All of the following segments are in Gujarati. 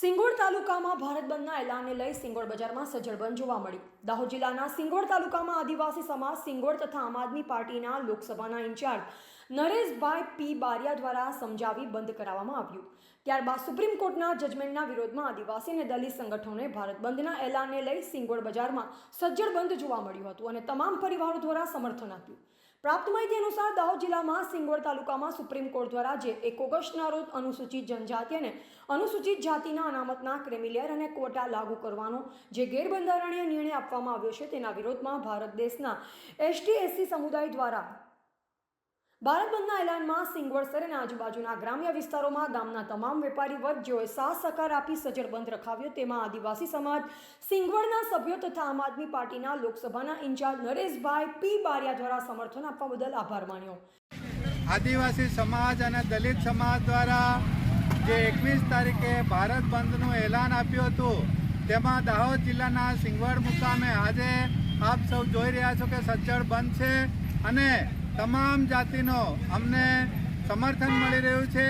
સિંગોડ તાલુકામાં ભારત બંધના એલાનને લઈ સિંગોડ બજારમાં સજ્જડ જોવા મળ્યું. દાહોદ જિલ્લાના સિંગોડ તાલુકામાં આદિવાસી સમાજ, સિંગોડ તથા આમ આદમી પાર્ટીના લોકસભાના ઇન્ચાર્જ નરેશભાઈ પી બારિયા દ્વારા સમજાવી બંધ કરાવવામાં આવ્યું. ત્યારબાદ સુપ્રીમ કોર્ટના જજમેન્ટના વિરોધમાં આદિવાસી અને દલિત સંગઠનોએ ભારત બંધના એલાનને લઈ સિંગોડ બજારમાં સજ્જડ બંધ જોવા મળ્યું હતું અને તમામ પરિવારો દ્વારા સમર્થન આપ્યું. પ્રાપ્ત માહિતી અનુસાર દાહોદ જિલ્લામાં સિંગોડ તાલુકામાં સુપ્રીમ કોર્ટ દ્વારા જે એક ઓગસ્ટના રોજ અનુસૂચિત જનજાતિ અને અનુસૂચિત જાતિના અનામતના ક્રેમિલિયર અને કોટા લાગુ કરવાનો જે ગેરબંધારણીય નિર્ણય આપવામાં આવ્યો છે, તેના વિરોધમાં ભારત દેશના એસટી, એસસી સમુદાય દ્વારા ભારત બંધના એલાનમાં સિંગવડ શહેર અને આજુબાજુના ગ્રામ્ય વિસ્તારોમાં ગામના તમામ વેપારી વર્ગ જેઓએ સાથ સહકાર આપી સજ્જડ બંધ રખાવ્યો. તેમાં આદિવાસી સમાજ, સિંગવડના સભ્યો તથા આમ આદમી પાર્ટીના લોકસભાના ઇન્ચાર્જ નરેશભાઈ પી બારિયા દ્વારા સમર્થન આપવા બદલ આભાર માન્યો. આદિવાસી સમાજ અને દલિત સમાજ દ્વારા જે એકવીસ તારીખે ભારત બંધનું એલાન આપ્યું હતું, તેમાં દાહોદ જિલ્લાના સિંગવડ મુકામે આજે આપ સૌ જોઈ રહ્યા છો કે સજ્જડ બંધ છે અને તમામ જાતિનો અમને સમર્થન મળી રહ્યું છે.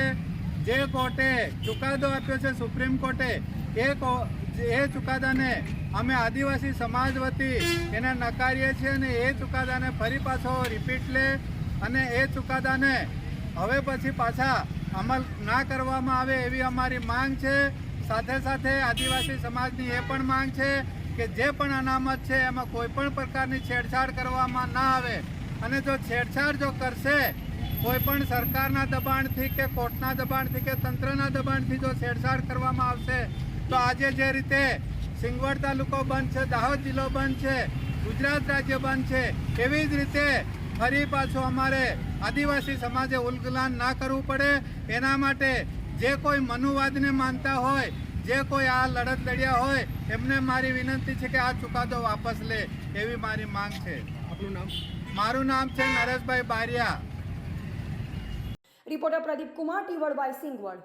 જે કોર્ટે ચુકાદો આપ્યો છે, સુપ્રીમ કોર્ટે, એ એ ચુકાદાને અમે આદિવાસી સમાજ વતી એને નકારીએ છીએ અને એ ચુકાદાને ફરી પાછો રિપીટ લે અને એ ચુકાદાને હવે પછી પાછા અમલ ના કરવામાં આવે એવી અમારી માંગ છે. સાથે સાથે આદિવાસી સમાજની એ પણ માંગ છે કે જે પણ અનામત છે, એમાં કોઈ પણ પ્રકારની છેડછાડ કરવામાં ના આવે અને જો છેડછાડ જો કરશે, કોઈ પણ સરકારના દબાણથી કે કોર્ટના દબાણથી કે તંત્રના દબાણથી જો છેડછાડ કરવામાં આવશે, તો આજે જે રીતે સિંગવડ તાલુકો બંધ છે, દાહોદ જિલ્લો બંધ છે, ગુજરાત રાજ્ય બંધ છે, એવી જ રીતે ફરી પાછું અમારે આદિવાસી સમાજે ઉલગલાન ના કરવું પડે. એના માટે જે કોઈ મનુવાદને માનતા હોય, જે કોઈ આ લડત લડ્યા હોય, એમને મારી વિનંતી છે કે આ ચુકાદો વાપસ લે એવી મારી માંગ છે. આપણું નામ? મારું નામ છે નરેશભાઈ બારિયા. રિપોર્ટર પ્રદીપ કુમાર ટીવડબાઈ સિંગવડ.